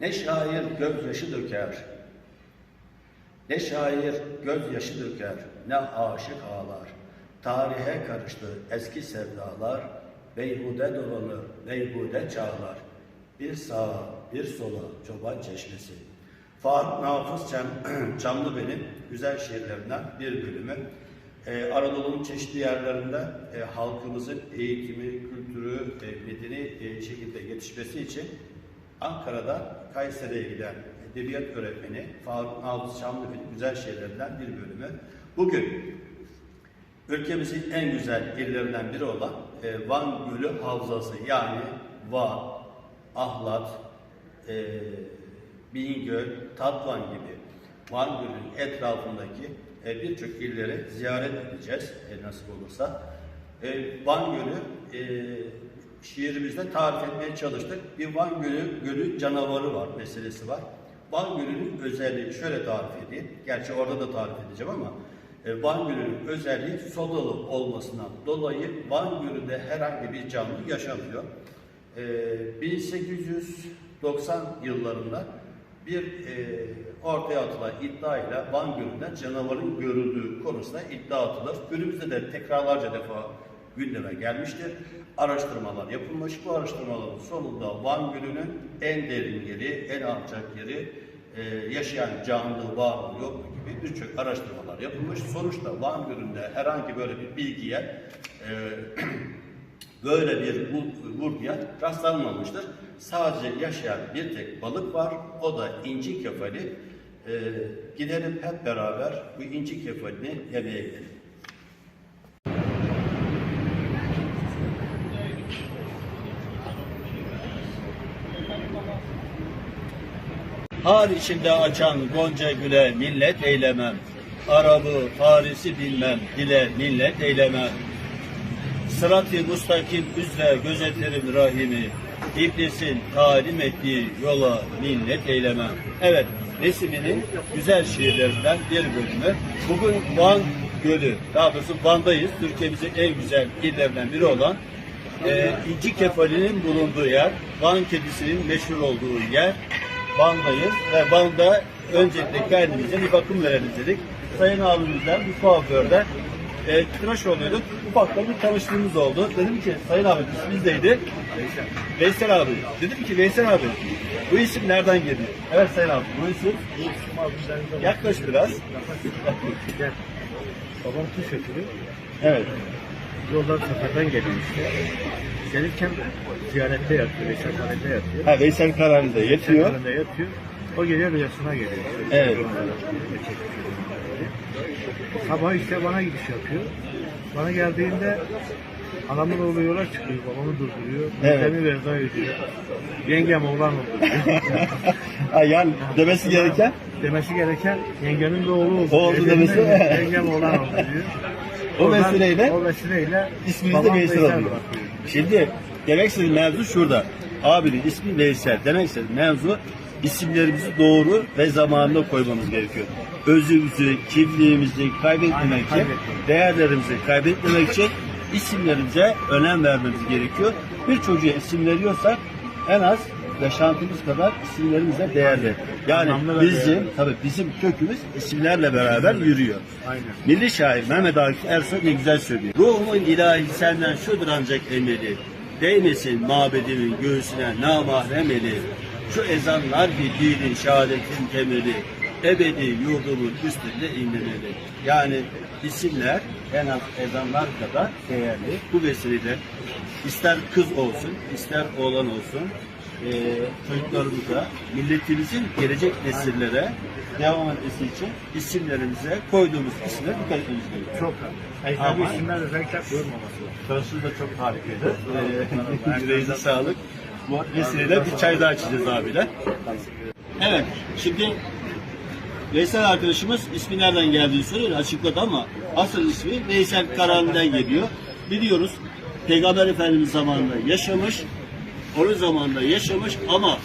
Ne şair gözyaşı döker, ne şair gözyaşı döker, ne aşık ağlar. Tarihe karıştı eski sevdalar, beyhude dolanır, beyhude çağlar. Bir sağa, bir sola çoban çeşmesi. Faruk Nafız Çam, Çamlıbel'in güzel şiirlerinden bir bölümü. Ee, Anadolu'nun çeşitli yerlerinde e, halkımızın eğitimi, kültürü, e, medeni e, şekilde yetişmesi için Ankara'da Kayseri'ye giden edebiyat öğretmeni Faruk Navuz Şamlıbel'in güzel şiirlerinden bir bölümü. Bugün ülkemizin en güzel illerinden biri olan e, Van Gölü Havzası yani Van, Ahlat, e, Bingöl, Tatvan gibi Van Gölü'nün etrafındaki e, birçok illeri ziyaret edeceğiz e, nasip olursa. E, Van Gölü e, şiirimizde tarif etmeye çalıştık. Bir Van Gölü, Gölü canavarı var, meselesi var. Van Gölü'nün özelliği şöyle tarif edeyim. Gerçi orada da tarif edeceğim ama e, Van Gölü'nün özelliği sodalı olmasından dolayı Van Gölü'nde herhangi bir canlı yaşamıyor. E, 1890 yıllarında bir e, ortaya atılan iddiayla Van Gölü'nden canavarın görüldüğü konusunda iddia atılır. Günümüzde de tekrarlarca defa gündeme gelmiştir. Araştırmalar yapılmış. Bu araştırmaların sonunda Van Gölü'nün en derin yeri, en alçak yeri, e, yaşayan canlı var mı yok mu gibi birçok araştırmalar yapılmış. Sonuçta Van Gölü'nde herhangi böyle bir bilgiye e, böyle bir vur- vurguya rastlanmamıştır. Sadece yaşayan bir tek balık var. O da inci kefali. E, gidelim hep beraber bu inci kefalini yemeye gidelim. Har içinde açan gonca güle millet eylemem. Arabı, Farisi bilmem, dile millet eylemem. Sırat-ı mustakim üzere gözetirim rahimi. İblisin talim ettiği yola minnet eylemem. Evet, Nesimi'nin güzel şiirlerinden bir bölümü. Bugün Van Gölü, daha doğrusu Van'dayız. Türkiye'mizin en güzel illerinden biri olan e, İnci Kefali'nin bulunduğu yer, Van kedisinin meşhur olduğu yer. Van'dayız ve Van'da öncelikle kendimize bir bakım verelim dedik. Sayın abimizden bir kuaförden e, tıraş oluyorduk. Ufakta bir tanıştığımız oldu. Dedim ki Sayın abi isminiz neydi? Veysel. Veysel abi. Dedim ki Veysel abi bu isim nereden geliyor? Evet Sayın abi bu isim yaklaş biraz. Gel. Babam kuş ötürü. Evet. Yoldan seferden geliyor işte. Gelirken ziyarette yatıyor. Veysel yatıyor. Ha, Veysel Kararı'nda yetiyor. Seferinde yatıyor. O geliyor rüyasına geliyor. Evet. Sabah işte bana gidiş yapıyor. Bana geldiğinde anamın oğlu yola çıkıyor. Babamı durduruyor. Evet. Beni veda ediyor. Yengem oğlan oldu. ha, yani demesi gereken Demesi gereken yengenin de oğlu oldu. Oğlu demesi. de Yengem oğlan oldu diyor. O Oradan- vesileyle O vesileyle İsminiz de babam Veysel Veysel oluyor. Şimdi demek istediğim mevzu şurada. Abinin ismi Veysel. Demek istediğim mevzu isimlerimizi doğru ve zamanında koymamız gerekiyor. Özümüzü, kimliğimizi kaybetmemek için, değerlerimizi kaybetmemek için isimlerimize önem vermemiz gerekiyor. Bir çocuğa isim veriyorsak en az yaşantımız kadar isimlerimize değerli. Yani Anlamlı bizim, tabii bizim kökümüz isimlerle beraber yürüyor. Aynen. Milli şair Mehmet Akif Ersoy ne güzel söylüyor. Ruhumun ilahi senden şudur ancak emeli. Değmesin mabedimin göğsüne namahrem eli. Şu ezanlar ki dinin şehadetin temeli. Ebedi yurdumun üstünde inlemeli. Yani isimler en az ezanlar kadar değerli. Bu vesileyle ister kız olsun, ister oğlan olsun, e, çocuklarımıza, milletimizin gelecek nesillere devam etmesi için isimlerimize koyduğumuz isimlere dikkat etmemiz gerekiyor. Çok Ama- Ama isimler özellikle lazım. Çalışınız da çok harikaydı. Ee, Yüreğinize sağlık. Bu vesileyle bir çay daha içeceğiz abiyle. Evet, şimdi Veysel arkadaşımız ismi nereden geldiğini soruyor, açıkladı ama asıl ismi Veysel Karan'dan geliyor. Biliyoruz Peygamber Efendimiz zamanında yaşamış, onun zamanında yaşamış ama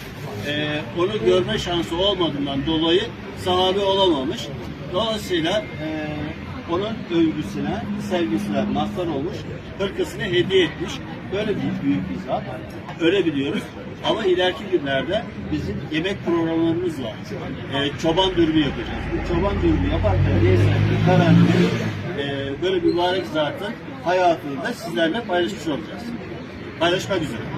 e, onu görme şansı olmadığından dolayı sahabe olamamış. Dolayısıyla e, onun övgüsüne, sevgisine mazhar olmuş, hırkasını hediye etmiş. Böyle bir büyük bir zat. Öyle biliyoruz. Ama ileriki günlerde bizim yemek programlarımız var. Ee, çoban dürümü yapacağız. Bu çoban dürümü yaparken neyse kararını e, böyle mübarek zatın hayatını da sizlerle paylaşmış olacağız. Paylaşmak üzere.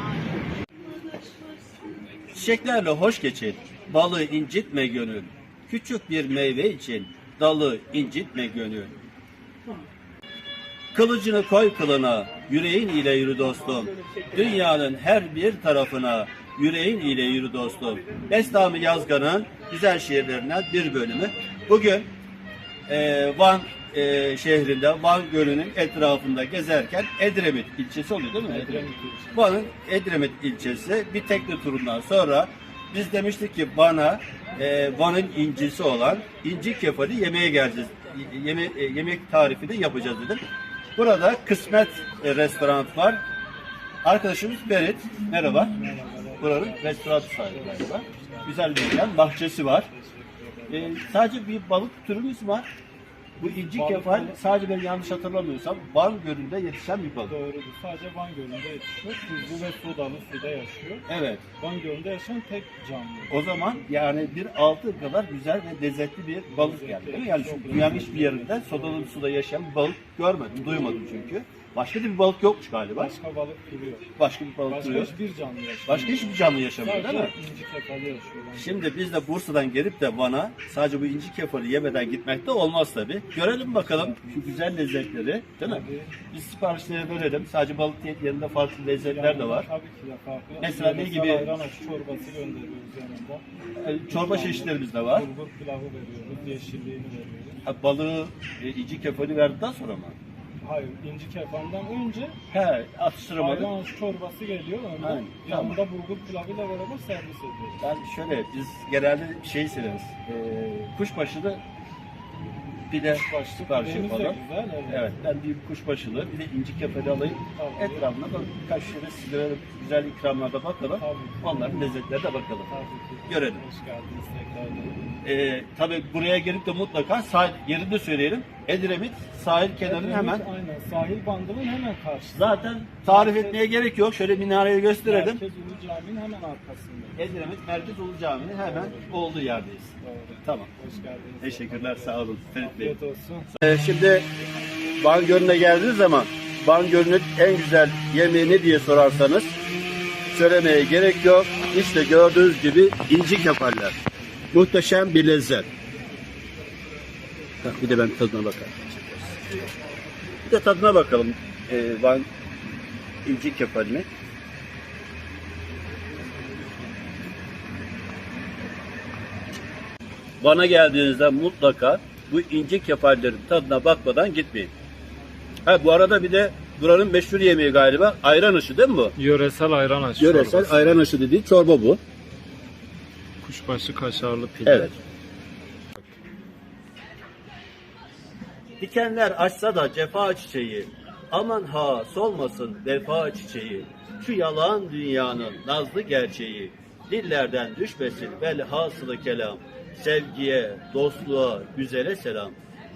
Çiçeklerle hoş geçin, balı incitme gönül. Küçük bir meyve için dalı incitme gönül. Kılıcını koy kılına, yüreğin ile yürü dostum. Dünyanın her bir tarafına, yüreğin ile yürü dostum. Bestami Yazgan'ın güzel şiirlerinden bir bölümü. Bugün e, Van e, şehrinde, Van Gölü'nün etrafında gezerken Edremit ilçesi oluyor değil mi? Edremit Van'ın Edremit ilçesi bir tekne turundan sonra biz demiştik ki Van'a e, Van'ın incisi olan inci kefali yemeğe geleceğiz. Yeme, e, yemek tarifi de yapacağız dedim. Burada Kısmet e, restoran var. Arkadaşımız Berit. Merhaba. Buranın restoran sahibi galiba. Güzel bir yer. Bahçesi var. E, sadece bir balık türümüz var. Bu inci kefal sadece ben yanlış hatırlamıyorsam Van Gölü'nde yetişen bir balık. Doğrudur. Sadece Van Gölü'nde yetişiyor. Tuzlu ve sodalı suda yaşıyor. Evet. Van Gölü'nde yaşayan tek canlı. O zaman yani bir altı kadar güzel ve lezzetli bir balık değil mi? Yani şu dünyanın hiçbir yerinde sodalı suda yaşayan bir balık görmedim, duymadım çünkü. Başka da bir balık yokmuş galiba. Başka balık duruyor. Başka bir balık Başka duruyor. hiçbir canlı yaşamıyor. Başka hiçbir canlı yaşamıyor değil mi? Sadece inci kefalı yaşıyor. Van Şimdi biz de Bursa'dan gelip de Van'a sadece bu inci kefali yemeden gitmek de olmaz tabi. Görelim bakalım şu güzel lezzetleri değil mi? Biz siparişleri verelim. Sadece balık yerinde farklı lezzetler de var. Tabii ki de farklı. Mesela ne gibi? Ayran aşı çorbası gönderiyoruz yanında. E, Çorba çeşitlerimiz de var. Bulgur pilavı veriyoruz. Yeşilliğini veriyoruz. Ha, balığı e, inci kefali verdikten sonra mı? Hayır, inci kefaldan önce He, atıştırmadık. ayran aşı çorbası geliyor. Ondan Aynen, yanında bulgur pilavıyla beraber servis ediyoruz. Ben şöyle, biz genelde şey severiz. E, kuşbaşılı pide Başlık siparişi pidemiz de falan. güzel. Evet. Evet, ben bir kuşbaşılı, bir de inci kefali alayım. Tabii. Etrafına da birkaç şöyle sizlere güzel ikramlarda bakalım. Tabii. Onların lezzetlerine de bakalım. Tabii ki. Görelim. Hoş geldiniz tekrardan. Ee, tabii buraya gelip de mutlaka sahil yerini de söyleyelim. Edremit sahil kenarının Edremit, hemen. Aynen sahil bandının hemen karşısında. Zaten tarif etmeye gerek yok. Şöyle minareyi gösterelim. Merkez Ulu Cami'nin hemen arkasında. Edremit Merkez Ulu Camii'nin hemen olduğu yerdeyiz. Doğru. Tamam. Hoş geldiniz. Teşekkürler, sağ olun Ferit Bey. Olsun. Ee, şimdi Van Gölü'ne geldiğiniz zaman Van Gölü'nün en güzel yemeği ne diye sorarsanız söylemeye gerek yok. İşte gördüğünüz gibi inci kefaller. Muhteşem bir lezzet. Bak bir de ben tadına bakalım. Bir de tadına bakalım ee, Van inci kefalini. Van'a geldiğinizde mutlaka bu inci kefallerin tadına bakmadan gitmeyin. Ha bu arada bir de buranın meşhur yemeği galiba ayran aşı değil mi bu? Yöresel ayran aşı Yöresel ayran aşı dediği çorba bu. Kuşbaşı kaşarlı pide. Evet. Dikenler açsa da cefa çiçeği, aman ha solmasın vefa çiçeği. Şu yalan dünyanın nazlı gerçeği, dillerden düşmesin velhasılı kelam. Sevgiye, dostluğa, güzele selam.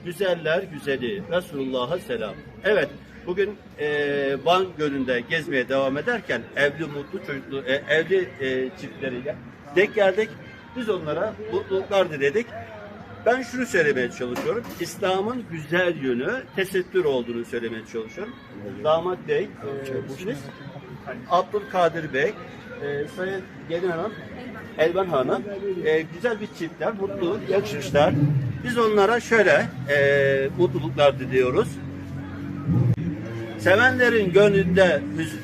Güzeller güzeli, Resulullah'a selam. Evet, bugün eee Van Gölü'nde gezmeye devam ederken evli mutlu çocuklu, e, evli e, çiftleriyle denk geldik. Biz onlara mutluluklar diledik. Ben şunu söylemeye çalışıyorum. İslam'ın güzel yönü tesettür olduğunu söylemeye çalışıyorum. Damat Bey, e, isminiz? Abdülkadir Bey, e, Sayın Gelin Hanım, Elvan Hanım, e, güzel bir çiftler, mutlu, yakışmışlar. Biz onlara şöyle e, mutluluklar diliyoruz. Sevenlerin gönlünde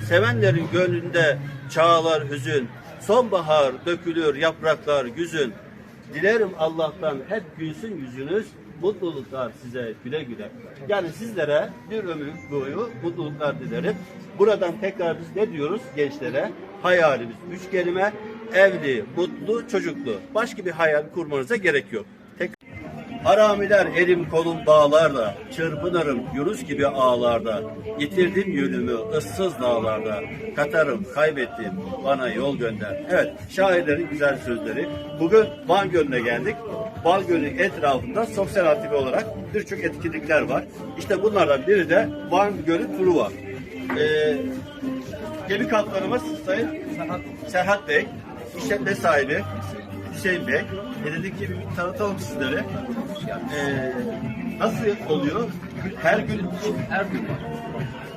sevenlerin gönlünde çağlar hüzün. Sonbahar dökülür yapraklar güzün. Dilerim Allah'tan hep gülsün yüzünüz. Mutluluklar size güle güle. Yani sizlere bir ömür boyu mutluluklar dilerim. Buradan tekrar biz ne diyoruz gençlere? Hayalimiz üç kelime. Evli, mutlu, çocuklu. Başka bir hayal kurmanıza gerek yok. Tek Haramiler elim kolum bağlarda, çırpınırım Yunus gibi ağlarda. Yitirdim yönümü ıssız dağlarda, katarım kaybettim bana yol gönder. Evet şairlerin güzel sözleri. Bugün Van Gölü'ne geldik. Van Gölü etrafında sosyal aktivite olarak birçok etkinlikler var. İşte bunlardan biri de Van Gölü turu var. Ee, gemi kaptanımız Sayın Serhat Bey, işletme sahibi Hüseyin Bey. E dedik ki bir tanıtalım sizlere. Ee, nasıl oluyor? Her gün Her gün var.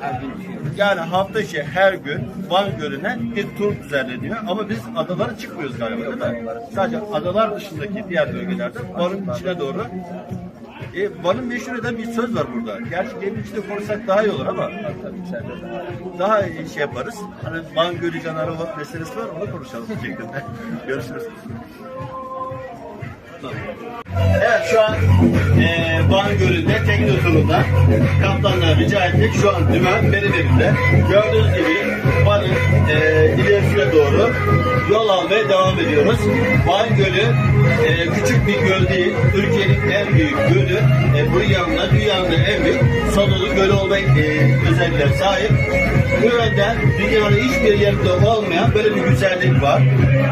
Her gün yani hafta içi her gün Van Gölü'ne bir tur düzenleniyor. Ama biz adalara çıkmıyoruz galiba değil mi? Sadece adalar dışındaki diğer bölgelerde Van'ın içine doğru. E, Van'ın meşhur bir söz var burada. Gerçi geminin içinde konuşsak daha iyi olur ama daha iyi şey yaparız. Hani Van Gölü canavarı meselesi var onu konuşalım şeklinde. Görüşürüz. Evet şu an eee Van Gölü'nde tekne turunda kaptanlar rica ettik. Şu an dümen benim elimde. Gördüğünüz gibi Van'ın eee ilerisine doğru yol almaya devam ediyoruz. Van Gölü eee, küçük bir göl değil. Türkiye'nin en büyük gölü. Sonulu gölü olma eee özelliğine sahip. Bu yönden dünyanın hiçbir yerinde olmayan böyle bir güzellik var.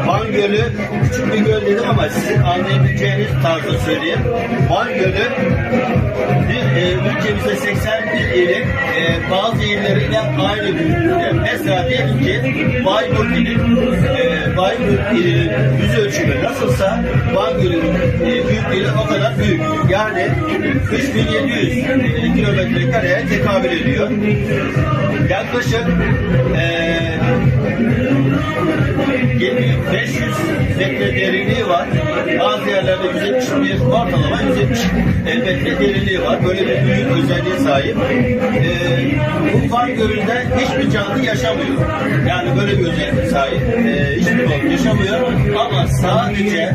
Van Gölü küçük bir göl dedim ama sizin anlayabileceğiniz tarzda söyleyeyim. Van Gölü e, ülkemizde 81 ilin e, bazı illeriyle aynı büyüklükte. Mesela diyelim ki Bayburt ili, e, Bayburt ilinin yüz ölçümü nasılsa Van Gölü'nün e, büyüklüğü o kadar büyük. Yani 3700 e, kilometre kareye tekabül ediyor. Yaklaşık e, 7500 metre derinliği var. Bazı yerlerde 171, ortalama 170 metre derinliği var. Böyle bir büyük özelliğe sahip. Ee, bu Van Gölü'nde hiçbir canlı yaşamıyor. Yani böyle bir özelliğe sahip. Ee, hiçbir balık yaşamıyor. Ama sadece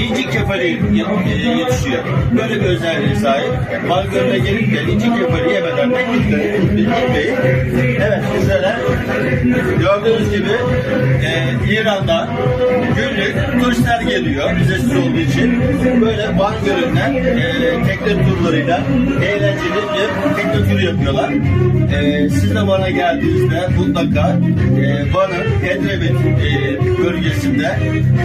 inci kefali e, yetişiyor. Böyle bir özelliğe sahip. Van Gölü'ne gelip de inci kefali yemeden de. Evet sizlere gördüğünüz gibi e, İran'dan günlük turistler geliyor vizesiz olduğu için. Böyle Van Gölü'nden e, tekne turlarıyla eğlenceli bir tekne turu yapıyorlar. E, siz Van'a geldiğinizde mutlaka e, Van'ın Edremit e, bölgesinde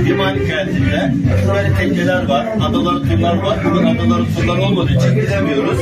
Liman kentinde böyle tekneler var, adaların turlar var. Bugün adaların turları olmadığı için gidemiyoruz.